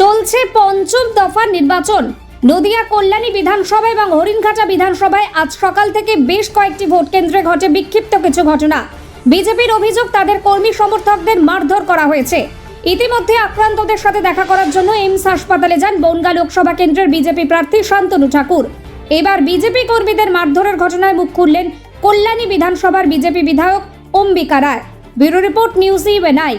চলছে পঞ্চম দফা নির্বাচন। নদিয়া কল্যাণী বিধানসভা এবং হরিণঘাটা বিধানসভায় আজ সকাল থেকে বেশ কয়েকটি ভোট কেন্দ্রে ঘটে বিক্ষিপ্ত কিছু ঘটনা। বিজেপির অভিযোগ, তাদের কর্মী সমর্থকদের মারধর করা হয়েছে। ইতিমধ্যে আক্রান্তদের সাথে দেখা করার জন্য এইমস হাসপাতালে যান বনগা লোকসভা কেন্দ্রের বিজেপি প্রার্থী শান্তনু ঠাকুর। এবার বিজেপি কর্মীদের মারধরের ঘটনায় মুখ খুললেন কল্যাণী বিধানসভার বিজেপি বিধায়ক Ambika Roy. Bureau report news UNI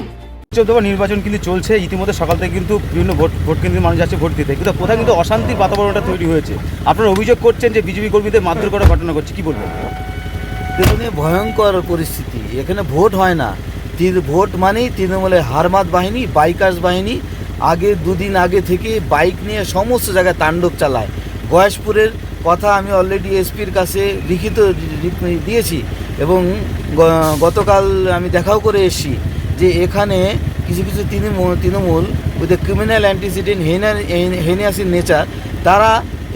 চৌদ্দ নির্বাচন কিন্তু চলছে, ইতিমধ্যে সকাল থেকে কিন্তু বিভিন্ন ভোট ভোট কেন্দ্রে মানুষ যাচ্ছে ভোট দিতে। কিন্তু কোথাও কিন্তু অশান্তির বাতাবরণটা তৈরি হয়েছে। আপনারা অভিযোগ করছেন যে বিজেপি কর্মীদের মারধর করার ঘটনা ঘটছে, কি বলবেন? এখানে ভয়ঙ্কর পরিস্থিতি। এখানে ভোট হয় না। তৃণ- ভোট মানেই তৃণমূলের হারমাত বাহিনী বাইকার্স বাহিনী, আগে দুদিন আগে থেকে বাইক নিয়ে সমস্ত জায়গায় তাণ্ডব চালায়। গয়েশপুরের কথা আমি অলরেডি এসপির কাছে লিখিত দিয়েছি এবং গতকাল আমি দেখাও করে এসেছি। যে এখানে কিছু কিছু Trinamool Trinamool with criminal antecedent heinous in nature, তারা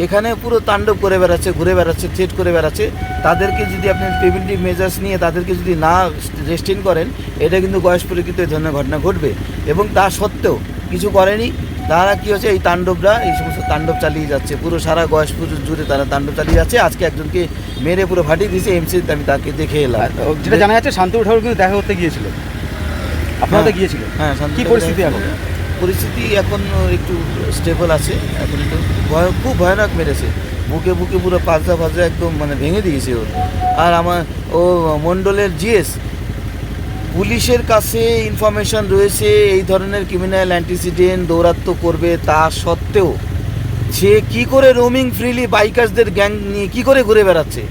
এখানে পুরো তাণ্ডব করে বেড়াচ্ছে, ঘুরে বেড়াচ্ছে, থ্রেট করে বেড়াচ্ছে। তাদেরকে যদি আপনি প্রিভেন্টিভ মেজার্স নিয়ে তাদেরকে যদি না রেস্টেন করেন, এটা কিন্তু বয়সপুরে কিন্তু এই ধরনের ঘটনা ঘটবে। এবং তা সত্ত্বেও কিছু করেনি, তারা কি হচ্ছে, এই তাণ্ডবরা, এই সমস্ত তাণ্ডব চালিয়ে যাচ্ছে। পুরো সারা গয়েশপুর জুড়ে তারা তাণ্ডব চালিয়ে যাচ্ছে। আজকে একজনকে মেরে পুরো ফাটিয়ে দিয়েছে এমসিতে আমি তাকে দেখে এলাম। যেটা জানা যাচ্ছে, শান্তনু ঠাকুর কিন্তু দেখা করতে গিয়েছিল। আপনারা তো হ্যাঁ। গিয়েছিলেন। হ্যাঁ কি পরিস্থিতি এখন? পরিস্থিতি এখন একটু স্টেবল আছে এখন একটু ভয়- খুব ভয়ানক মেরেছে। বুকে বুকে পুরো পাজা ফাজা একদম মানে ভেঙে দিয়েছে ওর। আর আমার ও মণ্ডলের জিএস পুলিশের কাছে ইনফরমেশন রয়েছে এই ধরনের ক্রিমিনাল অ্যান্টিসিডেন্ট দৌরাত্ম করবে তা সত্ত্বেও। সে কি করে রোমিং ফ্রিলি বাইকার্সদের গ্যাং নিয়ে কি করে ঘুরে বেড়াচ্ছে?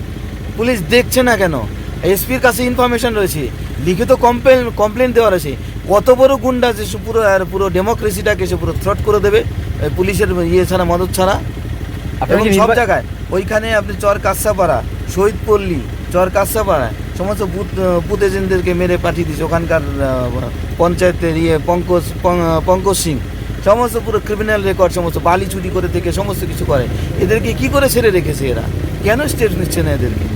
পুলিশ দেখছে না কেন? এসপির কাছে ইনফরমেশন রয়েছে। লিখিত কমপ্লেন কমপ্লেন দেওয়ার আছে। কত বড় গুন্ডা যে পুরো আর পুরো ডেমোক্রেসিটাকে সে পুরো থ্রট করে দেবে পুলিশের ইয়ে ছাড়া মদত ছাড়া। এবং সব জায়গায় ওইখানে আপনি চর কাঁসাপাড়া শহীদ পল্লী চর কাঁসাপাড়া সমস্ত বুথ বুথ এজেন্টদেরকে মেরে পাঠিয়ে দিয়েছে ওখানকার পঞ্চায়েতের ইয়ে পঙ্কজ পঙ্কজ সিং। সমস্ত পুরো ক্রিমিনাল রেকর্ড সমস্ত বালি চুরি করে থেকে সমস্ত কিছু করে। এদেরকে কি করে ছেড়ে রেখেছে এরা? কেন স্টেপ নিচ্ছে না এদেরকে?